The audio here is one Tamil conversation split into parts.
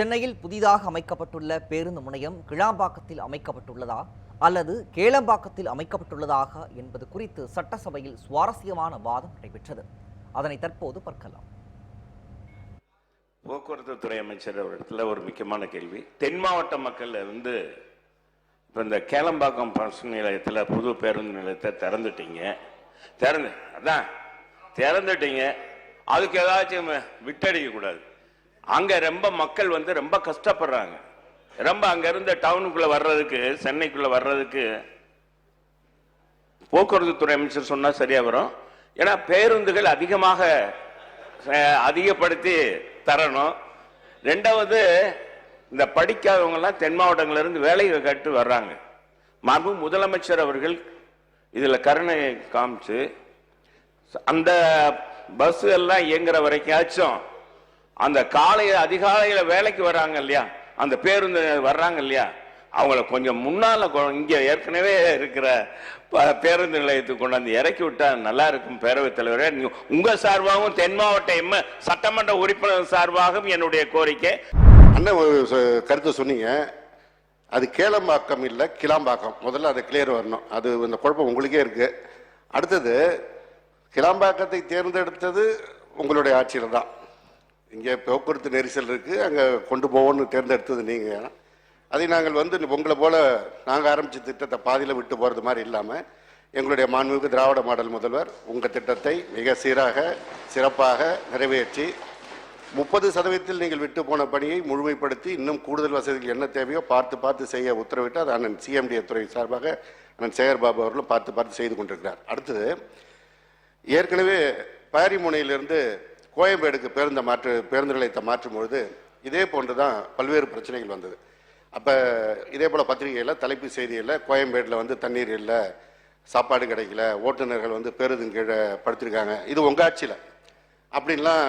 சென்னையில் புதிதாக அமைக்கப்பட்டுள்ள பேருந்து முனையம் கிளாம்பாக்கத்தில் அமைக்கப்பட்டுள்ளதா அல்லது கேளம்பாக்கத்தில் அமைக்கப்பட்டுள்ளதாக என்பது குறித்து சட்டசபையில் சுவாரஸ்யமான வாதம் நடைபெற்றது. அதனை தற்போது பார்க்கலாம். போக்குவரத்து துறை அமைச்சர் அவரிடத்துல ஒரு முக்கியமான கேள்வி. தென் மாவட்ட மக்கள் வந்து இப்போ இந்த கேளம்பாக்கம் பஸ் நிலையத்தில் புது பேருந்து நிலையத்தை திறந்துட்டீங்க. திறந்து அதான் திறந்துட்டீங்க. அதுக்கு ஏதாச்சும் விட்டடிக்க கூடாது அங்க ரொம்ப மக்கள் வந்து ரொம்ப கஷ்டப்படுறாங்க. ரொம்ப அங்க இருந்த டவுனுக்குள்ள வர்றதுக்கு சென்னைக்குள்ள வர்றதுக்கு போக்குவரத்து துறை அமைச்சர் சொன்னா சரியா வரும். ஏன்னா பேருந்துகள் அதிகமாக அதிகப்படுத்தி தரணும். ரெண்டாவது இந்த படிக்காதவங்க எல்லாம் தென் மாவட்டங்கள்ல இருந்து வேலையை கட்டு வர்றாங்க. மரபு முதலமைச்சர் அவர்கள் இதுல கருணை காமிச்சு அந்த பஸ் எல்லாம் இயங்குற வரைக்காச்சும் அந்த காலையில அதிகாலையில வேலைக்கு வர்றாங்க இல்லையா? அந்த பேருந்து வர்றாங்க இல்லையா? அவங்கள கொஞ்சம் முன்னால இங்கே இங்க ஏற்கனவே இருக்கிற ப- பேருந்து நிலையத்துக்கு கொண்டாந்து இறக்கி விட்டா நல்லா இருக்கும் பேரவைத் தலைவரே. நீங்கள் உங்க சார்பாகவும் தென் மாவட்ட சட்டமன்ற உறுப்பினர் சார்பாகவும் என்னுடைய கோரிக்கை. அண்ணன் ஒரு கருத்து சொன்னீங்க. அது கேளம்பாக்கம் இல்லை கிளாம்பாக்கம். முதல்ல அதை கிளியர் வரணும். அது இந்த குழப்பம் உங்களுக்கே இருக்கு. அடுத்தது கிளாம்பாக்கத்தை தேர்ந்தெடுத்தது உங்களுடைய ஆட்சியில் தான். இங்கே போக்குவரத்து நெரிசல் இருக்குது அங்கே கொண்டு போவோம்னு தேர்ந்தெடுத்தது நீங்கள் அதை நாங்கள் வந்து உங்களை போல் நாங்கள் ஆரம்பித்த திட்டத்தை பாதியில் விட்டு போகிறது மாதிரி இல்லாமல் எங்களுடைய மாண்புமிகு திராவிட மாடல் முதல்வர் உங்கள் திட்டத்தை மிக சீராக சிறப்பாக நிறைவேற்றி முப்பது சதவீதத்தில் நீங்கள் விட்டு போன பணியை முழுமைப்படுத்தி இன்னும் கூடுதல் வசதிகள் என்ன தேவையோ பார்த்து பார்த்து செய்ய உத்தரவிட்டு அது அண்ணன் சிஎம்டிஏ துறை சார்பாக அண்ணன் சேகர் பாபு அவர்களும் பார்த்து பார்த்து செய்து கொண்டிருக்கிறார். அடுத்தது ஏற்கனவே பாரிமுனையிலிருந்து கோயம்பேடுக்கு பேருந்து மாற்று பேருந்து நிலையத்தை மாற்றும் பொழுது இதே போன்று தான் பல்வேறு பிரச்சனைகள் வந்தது. அப்போ இதே போல் பத்திரிகையில் தலைப்பு செய்தியில் கோயம்பேடில் வந்து தண்ணீர் இல்லை சாப்பாடு கிடைக்கல ஓட்டுநர்கள் வந்து பேருந்து கீழே படுத்திருக்காங்க. இது உங்கள் ஆட்சியில். அப்படின்லாம்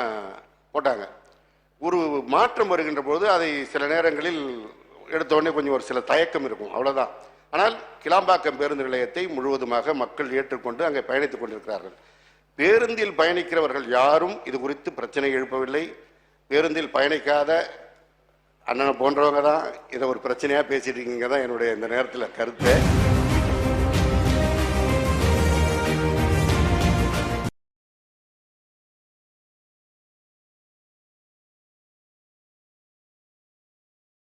போட்டாங்க. ஒரு மாற்றம் வருகின்ற போது அதை சில நேரங்களில் எடுத்தோடனே கொஞ்சம் ஒரு சில தயக்கம் இருக்கும். அவ்வளவுதான். ஆனால் கிளாம்பாக்கம் பேருந்து நிலையத்தை முழுவதுமாக மக்கள் ஏற்றுக்கொண்டு அங்கே பயணித்துக் கொண்டிருக்கிறார்கள். பேருந்தில் பயணிக்கிறவர்கள் யாரும் இது குறித்து பிரச்சனை எழுப்பவில்லை. பேருந்தில் பயணிக்காத அண்ணனை போன்றவங்க தான் இதை ஒரு பிரச்சனையாக பேசிட்டு இருக்கீங்க தான் என்னுடைய இந்த நேரத்தில் கருத்து.